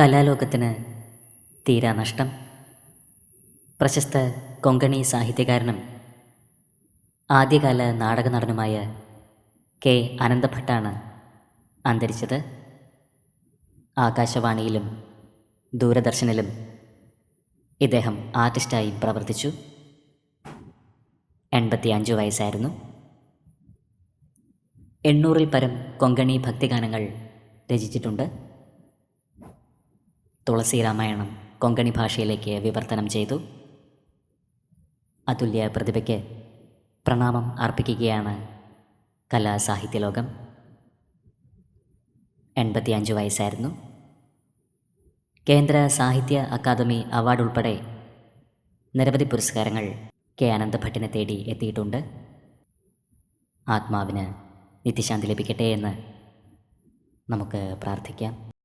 കലാലോകത്തിന് തീരാ നഷ്ടം. പ്രശസ്ത കൊങ്കണി സാഹിത്യകാരനും ആദ്യകാല നാടക നടനുമായ കെ. അനന്തഭട്ടാണ് അന്തരിച്ചത്. ആകാശവാണിയിലും ദൂരദർശനിലും ഇദ്ദേഹം ആർട്ടിസ്റ്റായി പ്രവർത്തിച്ചു. എൺപത്തി അഞ്ച് വയസ്സായിരുന്നു. എണ്ണൂറിൽ പരം കൊങ്കണി ഭക്തിഗാനങ്ങൾ രചിച്ചിട്ടുണ്ട്. തുളസി രാമായണം കൊങ്കണി ഭാഷയിലേക്ക് വിവർത്തനം ചെയ്തു. അതുല്യ പ്രതിഭയ്ക്ക് പ്രണാമം അർപ്പിക്കുകയാണ് കലാസാഹിത്യലോകം. ലോകം എൺപത്തി അഞ്ച് വയസ്സായിരുന്നു. കേന്ദ്ര സാഹിത്യ അക്കാദമി അവാർഡ് ഉൾപ്പെടെ നിരവധി പുരസ്കാരങ്ങൾ കെ അനന്തഭട്ടിനെ തേടി എത്തിയിട്ടുണ്ട്. ആത്മാവിന് നിത്യശാന്തി ലഭിക്കട്ടെ എന്ന് നമുക്ക് പ്രാർത്ഥിക്കാം.